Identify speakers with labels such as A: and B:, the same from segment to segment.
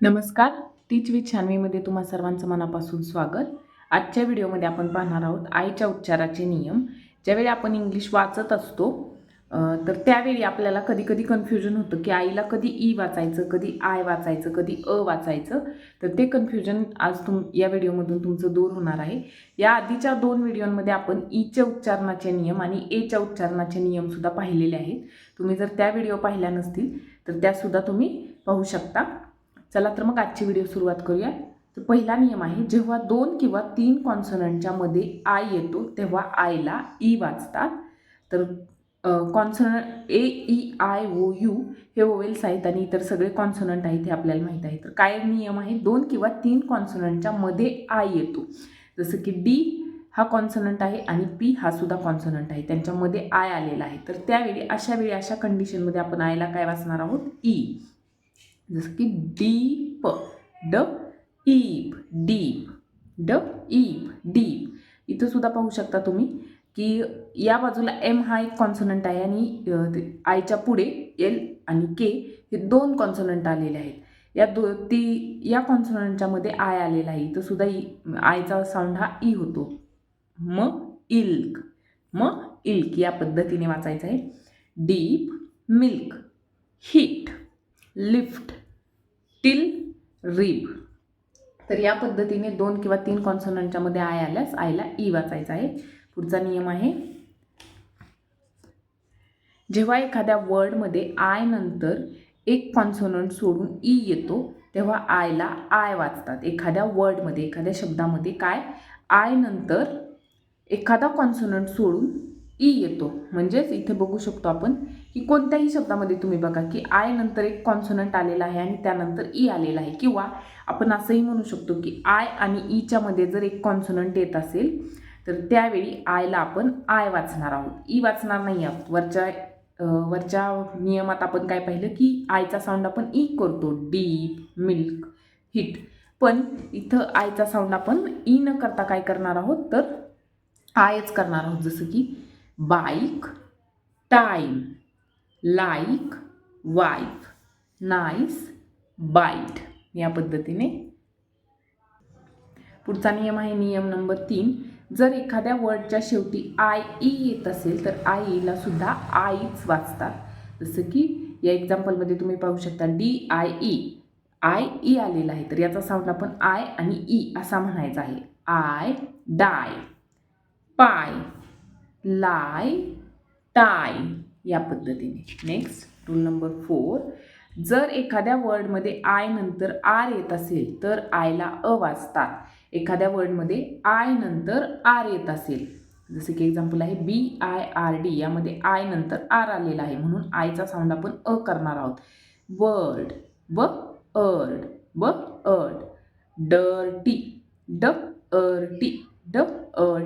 A: नमस्कार टीच विथ छानवीमध्ये तुम्हा सर्वांचं मनापासून स्वागत. आजच्या व्हिडिओमध्ये आपण पाहणार आहोत आईच्या उच्चाराचे नियम. ज्यावेळी आपण इंग्लिश वाचत असतो तर त्यावेळी आपल्याला कधी कधी कन्फ्युजन होतं की आईला कधी ई वाचायचं कधी आय वाचायचं कधी अ वाचायचं. तर ते कन्फ्युजन आज तुम या व्हिडिओमधून तुमचं दूर होणार आहे. या आधीच्या दोन व्हिडिओमध्ये आपण ईच्या उच्चारणाचे नियम आणि एच्या उच्चारणाचे नियमसुद्धा पाहिलेले आहेत. तुम्ही जर त्या व्हिडिओ पाहिल्या नसतील तर त्यासुद्धा तुम्ही पाहू शकता. चला तर मग आजची व्हिडिओ सुरुवात करूया. तर पहिला नियम आहे जेव्हा दोन किंवा तीन कॉन्सनंटच्या मध्ये आय येतो तेव्हा आयला ई e वाचतात. तर consonant A E I O U हे ओवेल्स आहेत आणि इतर सगळे कॉन्सनंट आहेत हे आपल्याला माहीत आहे. तर काय नियम आहे दोन किंवा तीन कॉन्सनंटच्या मध्ये आय येतो. जसं की डी हा कॉन्सनंट आहे आणि पी हा सुद्धा कॉन्सनंट आहे. त्यांच्यामध्ये आय आलेला आहे. तर त्यावेळी अशा वेळी अशा कंडिशनमध्ये आपण आयला काय वाचणार आहोत? ई जसं की डीप ड ईप डीप ड ईप डीप. इथं सुद्धा पाहू शकता तुम्ही की या बाजूला एम हा एक कॉन्सनंट आहे आणि ते आयच्या पुढे एल आणि के हे दोन कॉन्सनंट आलेले आहेत. या दो ती या कॉन्सनंटच्या मध्ये आय आलेला आहे. इथं सुद्धा ई आयचा साऊंड हा ई होतो. म इल्क. म इल्क या पद्धतीने वाचायचं आहे. Dip milk. Hit. Lift. Till rib. तर या पद्धतीने दोन किंवा तीन कॉन्सोनंटच्यामध्ये आय आल्यास आयला ई e वाचायचा आहे. पुढचा नियम आहे. जेव्हा एखाद्या वर्डमध्ये आय नंतर एक कॉन्सोनंट सोडून ई येतो तेव्हा आयला आय वाचतात. एखाद्या वर्डमध्ये एखाद्या शब्दामध्ये काय? आय नंतर एखादा कॉन्सोनंट सोडून ई येतो. म्हणजेच इथे बघू शकतो आपण की कोणत्याही शब्दामध्ये तुम्ही बघा की आय नंतर एक कॉन्सोनंट आलेला आहे आणि त्यानंतर ई आलेला आहे. किंवा आपण असंही म्हणू शकतो की आय आणि e ईच्या मध्ये जर एक कॉन्सोनंट येत असेल तर त्यावेळी आयला आपण आय वाचणार आहोत. ई वाचणार नाही आहोत. वरच्या वरच्या नियमात आपण काय पाहिलं की आयचा साऊंड आपण ई करतो. डीप मिल्क हिट पण इथं आयचा साऊंड आपण ई न करता काय करणार आहोत? तर आयच करणार आहोत. जसं की bike time like wife nice bite या पद्धतीने. पुढचा नियम आहे नियम नंबर तीन. जर एखाद्या वर्डच्या शेवटी आय ई e येत असेल तर आय ईला e सुद्धा आईच वाचतात. जसं की या एक्झाम्पलमध्ये तुम्ही पाहू शकता D I E e. I E आलेला आहे तर याचा साऊंड आपण आय आणि ई असा म्हणायचा आहे. आय डाय पाय लाय टाय या पद्धतीने. नेक्स्ट रूल नंबर फोर जर एखाद्या वर्डमध्ये आय नंतर आर येत असेल तर आयला अ वाचतात एखाद्या वर्डमध्ये आय नंतर आर येत असेल. जसं की एक्झाम्पल आहे बी आय आर डी यामध्ये आय नंतर आर आलेला आहे. म्हणून आयचा साऊंड आपण अ करणार आहोत. वर्ड ब अर्ड ब अर्ड डर्टी ड अर्टी ड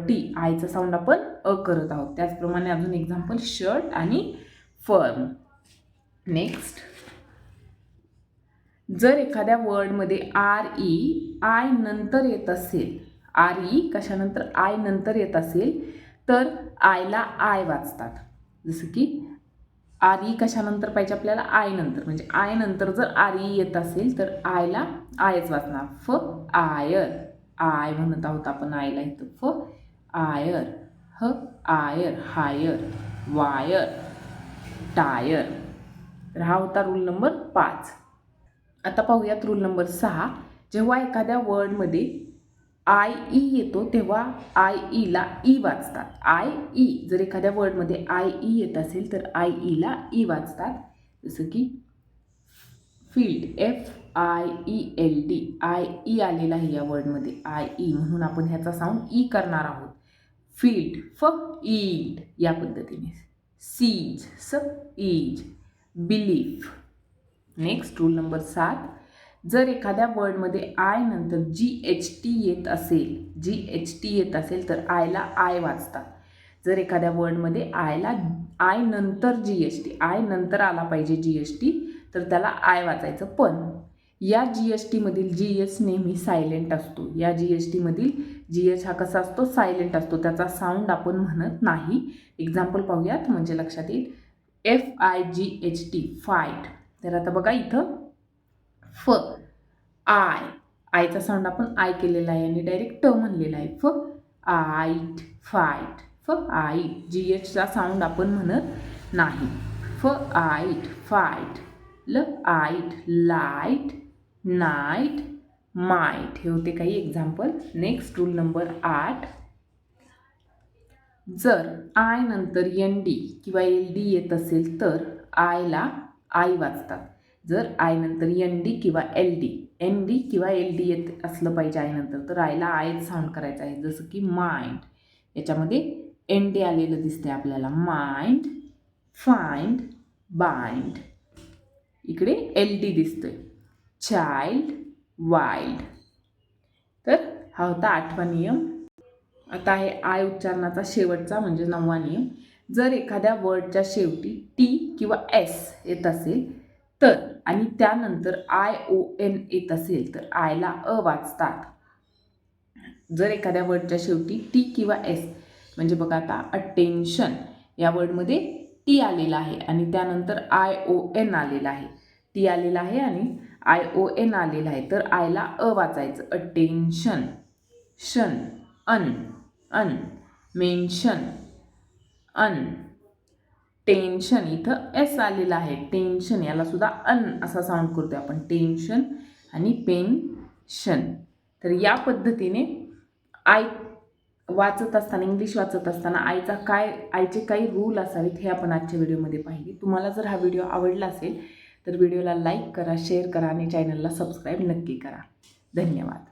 A: डी. आयचा साऊंड आपण अ करत आहोत. त्याचप्रमाणे अजून एक्झाम्पल शर्ट आणि फर्म नेक्स्ट जर एखाद्या वर्डमध्ये आर ई e, आय नंतर येत असेल आर ई e कशानंतर आय नंतर येत असेल तर आयला आय वाचतात. जसं की आर ई e कशानंतर पाहिजे आपल्याला? आय नंतर. म्हणजे आय नंतर जर आर ई येत असेल तर आयला आयच वाचणार. फ आयर आय म्हणत आहोत आपण आयला इथं. फ आयर. ह आयर. हायर. वायर. टायर. तर हा होता रूल नंबर पाच. आता पाहूयात रूल नंबर सहा. जेव्हा एखाद्या वर्डमध्ये आय ई e येतो तेव्हा आय ईला e ई e वाचतात. आय ई जर एखाद्या वर्डमध्ये आय ई येत असेल तर आय ईला ई वाचतात. जसं की field F I E L D I E आलेला आहे या वर्डमध्ये. आय ई e म्हणून आपण ह्याचा साऊंड ई e करणार आहोत. फील्ड फ ईड या पद्धतीने. सीज स ईज बिलीफ नेक्स्ट रूल नंबर सात. जर एखाद्या वर्डमध्ये आय नंतर जी एच टी येत असेल जी एच टी येत असेल तर आयला आय वाचतात. जर एखाद्या वर्डमध्ये आयला आय नंतर जी एच टी आय नंतर आला पाहिजे जी एच टी तर त्याला आय वाचायचं. पण या जी एस टीमधील जी एस नेहमी सायलेंट असतो. या जी एस टीमधील जी एच हा कसा असतो? सायलेंट असतो. त्याचा साऊंड आपण म्हणत नाही. एक्झाम्पल पाहूयात. म्हणजे लक्षात येईल. F I G H T fight तर आता बघा इथं. फ आय आयचा साऊंड आपण आय केलेला आहे आणि डायरेक्ट ट म्हणलेला आहे. फ आईट फाईट फ आय जी एचचा साऊंड आपण म्हणत नाही. फ आईट फाईट ल आईट लाइट नाईट माईट. हे होते काही एक्झाम्पल नेक्स्ट रूल नंबर आठ. जर आय नंतर एन डी किंवा एल डी येत असेल तर आयला आय वाचतात. जर आय नंतर एन डी किंवा एल डी एन डी किंवा एल डी येत असलं पाहिजे आयनंतर तर आयला आयच साऊंड करायचं आहे. जसं की माइंड याच्यामध्ये एन डी आलेलं दिसते आपल्याला. Mind find bind. इकडे एल डी दिसतोय. चाइल्ड वाईल्ड तर हा होता आठवा नियम. आता आहे आय उच्चारणाचा शेवटचा म्हणजे नववा नियम. जर एखाद्या वर्डच्या शेवटी टी किंवा एस येत असेल तर आणि त्यानंतर आय ओ एन येत असेल तर आयला अ वाचतात. जर एखाद्या वर्डच्या शेवटी टी किंवा एस म्हणजे बघा आता अटेन्शन या वर्डमध्ये टी आलेला आहे आणि त्यानंतर आय ओ एन आलेला आहे. टी आलेला आहे आणि आय ओ एन आलेला आहे. तर आयला अ वाचायचं. अटेन्शन शन अन अन मेन्शन अन टेन्शन इथं एस आलेलं आहे. टेन्शन याला सुद्धा अन असा साऊंड करतो आपण. टेन्शन आणि पेन्शन तर या पद्धतीने आय वाचत असताना इंग्लिश वाचत असताना आईचा काय आईचे काही रूल असावेत हे आपण आजच्या व्हिडिओमध्ये पाहिले. तुम्हाला जर हा व्हिडिओ आवडला असेल तर व्हिडिओला लाईक करा शेअर करा आणि चॅनलला सबस्क्राईब नक्की करा. धन्यवाद.